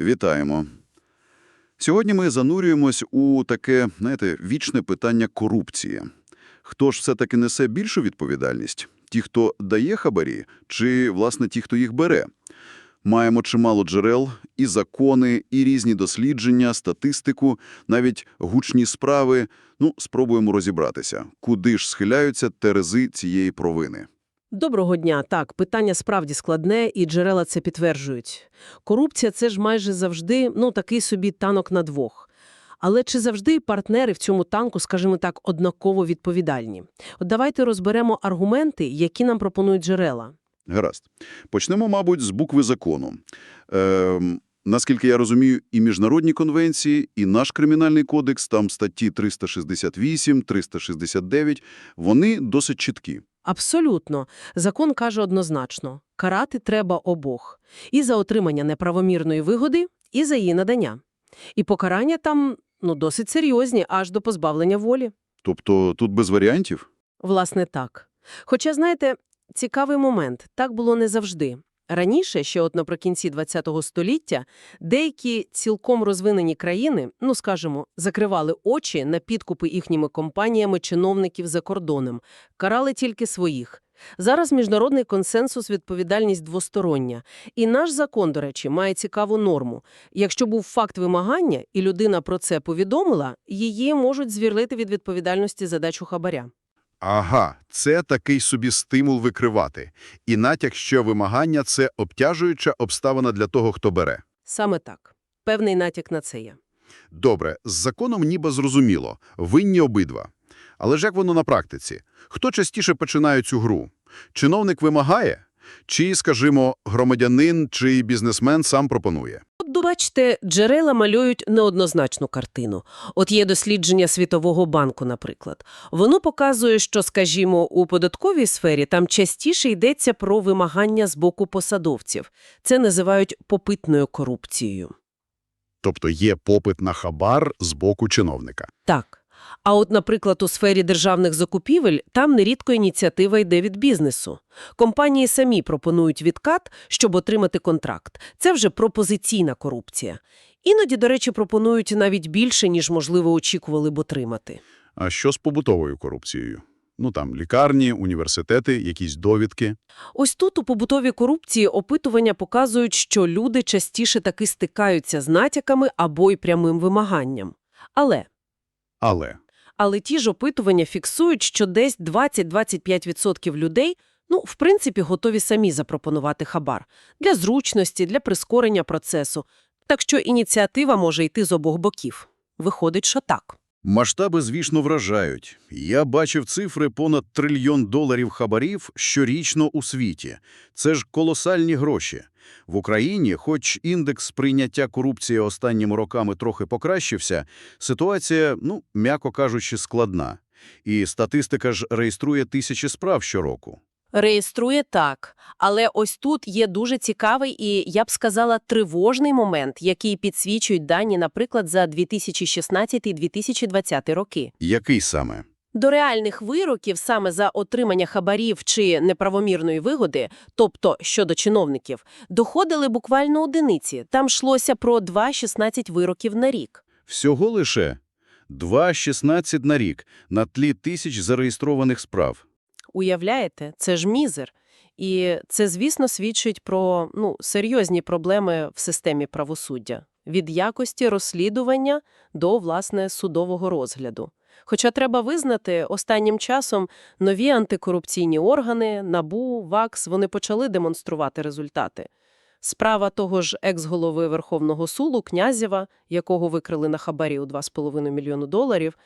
Вітаємо. Сьогодні ми занурюємось у таке, знаєте, вічне питання корупції. Хто ж все-таки несе більшу відповідальність? Ті, хто дає хабарі, чи, власне, ті, хто їх бере? Маємо чимало джерел, і закони, і різні дослідження, статистику, навіть гучні справи. Ну, спробуємо розібратися, куди ж схиляються терези цієї провини. Доброго дня. Так, питання справді складне, і джерела це підтверджують. Корупція – це ж майже завжди, ну, такий собі танок на двох. Але чи завжди партнери в цьому танку, скажімо так, однаково відповідальні? От давайте розберемо аргументи, які нам пропонують джерела. Гаразд. Почнемо, мабуть, з букви закону. Ем, наскільки я розумію, і міжнародні конвенції, і наш кримінальний кодекс, там статті 368, 369, вони досить чіткі. Абсолютно. Закон каже однозначно – карати треба обох. І за отримання неправомірної вигоди, і за її надання. І покарання там, ну, досить серйозні, аж до позбавлення волі. Тобто тут без варіантів? Власне, так. Хоча, знаєте, цікавий момент. Так було не завжди. Раніше, ще от наприкінці ХХ століття, деякі цілком розвинені країни, ну, скажімо, закривали очі на підкупи їхніми компаніями чиновників за кордоном, карали тільки своїх. Зараз міжнародний консенсус відповідальність двостороння. І наш закон, до речі, має цікаву норму. Якщо був факт вимагання, і людина про це повідомила, її можуть звільнити від відповідальності за дачу хабаря. Ага, це такий собі стимул викривати. І натяк, що вимагання – це обтяжуюча обставина для того, хто бере. Саме так. Певний натяк на це є. Добре, з законом ніби зрозуміло. Винні обидва. Але ж як воно на практиці? Хто частіше починає цю гру? Чиновник вимагає? Чи, скажімо, громадянин чи бізнесмен сам пропонує? От, бачите, джерела малюють неоднозначну картину. От є дослідження Світового банку, наприклад. Воно показує, що, скажімо, у податковій сфері там частіше йдеться про вимагання з боку посадовців. Це називають попитною корупцією. Тобто є попит на хабар з боку чиновника. Так. А от, наприклад, у сфері державних закупівель там нерідко ініціатива йде від бізнесу. Компанії самі пропонують відкат, щоб отримати контракт. Це вже пропозиційна корупція. Іноді, до речі, пропонують навіть більше, ніж, можливо, очікували б отримати. А що з побутовою корупцією? Ну там лікарні, університети, якісь довідки. Ось тут у побутовій корупції опитування показують, що люди частіше таки стикаються з натяками або й прямим вимаганням. Але Але Але ті ж опитування фіксують, що десь 20-25% людей, ну, в принципі, готові самі запропонувати хабар. Для зручності, для прискорення процесу. Так що ініціатива може йти з обох боків. Виходить, що так. Масштаби, звісно, вражають. Я бачив цифри понад трильйон доларів хабарів щорічно у світі. Це ж колосальні гроші. В Україні, хоч індекс сприйняття корупції останніми роками трохи покращився, ситуація, ну, м'яко кажучи, складна. І статистика ж реєструє тисячі справ щороку. Реєструє так. Але ось тут є дуже цікавий і, я б сказала, тривожний момент, який підсвічують дані, наприклад, за 2016-2020 роки. Який саме? До реальних вироків саме за отримання хабарів чи неправомірної вигоди, тобто щодо чиновників, доходили буквально одиниці. Там йшлося про 2-16 вироків на рік. Всього лише 2,16 на рік на тлі тисяч зареєстрованих справ. Уявляєте, це ж мізер. І це, звісно, свідчить про ну, серйозні проблеми в системі правосуддя. Від якості розслідування до, власне, судового розгляду. Хоча треба визнати, останнім часом нові антикорупційні органи, НАБУ, ВАКС, вони почали демонструвати результати. Справа того ж екс-голови Верховного суду Князєва, якого викрили на хабарі у 2,5 мільйону доларів,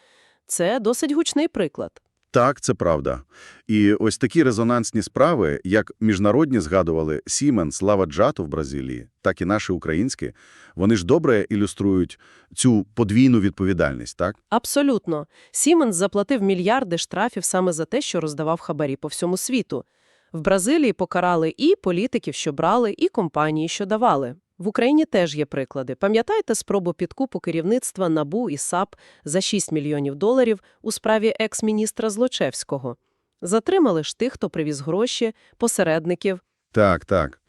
це досить гучний приклад. Так, це правда. І ось такі резонансні справи, як міжнародні згадували Сіменс, Лава Джато в Бразилії, так і наші українські, вони ж добре ілюструють цю подвійну відповідальність, так? Абсолютно. Сіменс заплатив мільярди штрафів саме за те, що роздавав хабарі по всьому світу. В Бразилії покарали і політиків, що брали, і компанії, що давали. В Україні теж є приклади. Пам'ятаєте спробу підкупу керівництва НАБУ і САП за 6 мільйонів доларів у справі екс-міністра Злочевського? Затримали ж тих, хто привіз гроші, посередників. Так, так.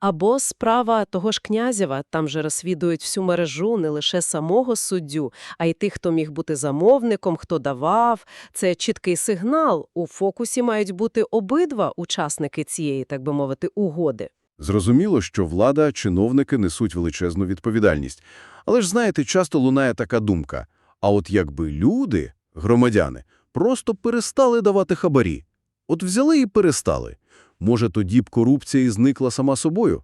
Або справа того ж Князєва, там же розслідують всю мережу не лише самого суддю, а й тих, хто міг бути замовником, хто давав. Це чіткий сигнал. У фокусі мають бути обидва учасники цієї, так би мовити, угоди. Зрозуміло, що влада, чиновники несуть величезну відповідальність. Але ж, знаєте, часто лунає така думка. А от якби люди, громадяни, просто перестали давати хабарі. От взяли і перестали. Може, тоді б корупція і зникла сама собою?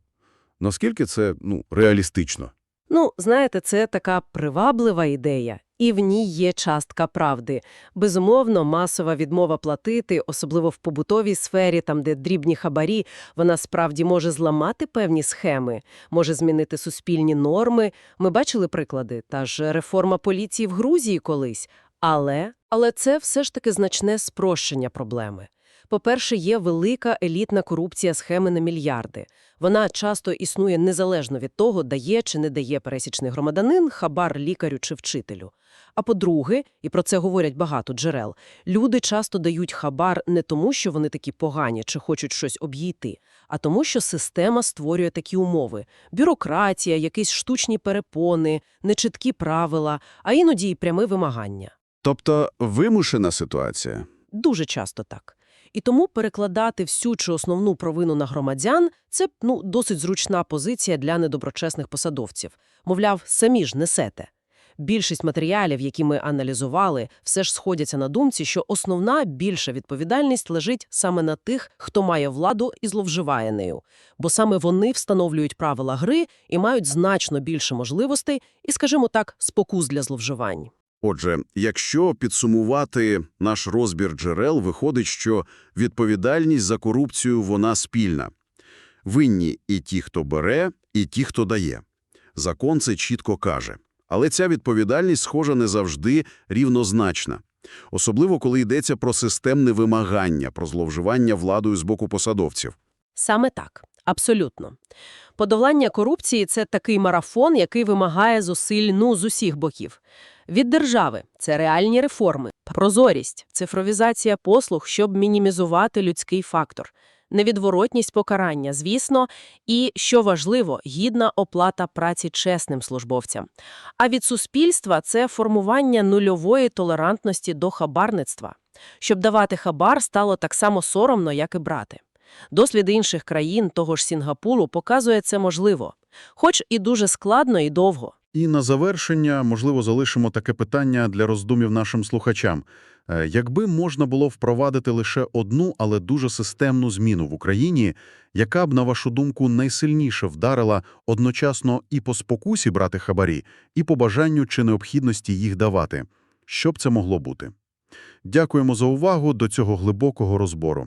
Наскільки це, ну, реалістично? Ну, знаєте, це така приваблива ідея, і в ній є частка правди. Безумовно, масова відмова платити, особливо в побутовій сфері, там, де дрібні хабарі, вона справді може зламати певні схеми, може змінити суспільні норми. Ми бачили приклади, та ж реформа поліції в Грузії колись. Але, але це все ж таки значне спрощення проблеми. По-перше, є велика елітна корупція схеми на мільярди. Вона часто існує незалежно від того, дає чи не дає пересічний громадянин хабар лікарю чи вчителю. А по-друге, і про це говорять багато джерел, люди часто дають хабар не тому, що вони такі погані чи хочуть щось об'їти, а тому, що система створює такі умови – бюрократія, якісь штучні перепони, нечіткі правила, а іноді й пряме вимагання. Тобто вимушена ситуація. Дуже часто так. І тому перекладати всю чи основну провину на громадян – це ну, досить зручна позиція для недоброчесних посадовців. Мовляв, самі ж несете. Більшість матеріалів, які ми аналізували, все ж сходяться на думці, що основна більша відповідальність лежить саме на тих, хто має владу і зловживає нею. Бо саме вони встановлюють правила гри і мають значно більше можливостей і, скажімо так, спокус для зловживань. Отже, якщо підсумувати наш розбір джерел, виходить, що відповідальність за корупцію вона спільна. Винні і ті, хто бере, і ті, хто дає. Закон це чітко каже. Але ця відповідальність, схожа, не завжди рівнозначна. Особливо, коли йдеться про системне вимагання, про зловживання владою з боку посадовців. Саме так, абсолютно. Подолання корупції – це такий марафон, який вимагає зусиль ну, з усіх боків. Від держави – це реальні реформи, прозорість, цифровізація послуг, щоб мінімізувати людський фактор, невідворотність покарання, звісно, і, що важливо, гідна оплата праці чесним службовцям. А від суспільства – це формування нульової толерантності до хабарництва. Щоб давати хабар стало так само соромно, як і брати. Досвід інших країн, того ж Сінгапуру, показує це можливо. Хоч і дуже складно і довго. І на завершення, можливо, залишимо таке питання для роздумів нашим слухачам. Е, Якби можна було впровадити лише одну, але дуже системну зміну в Україні, яка б, на вашу думку, найсильніше вдарила одночасно і по спокусі брати хабарі, і по бажанню чи необхідності їх давати? Що б це могло бути? Дякуємо за увагу до цього глибокого розбору.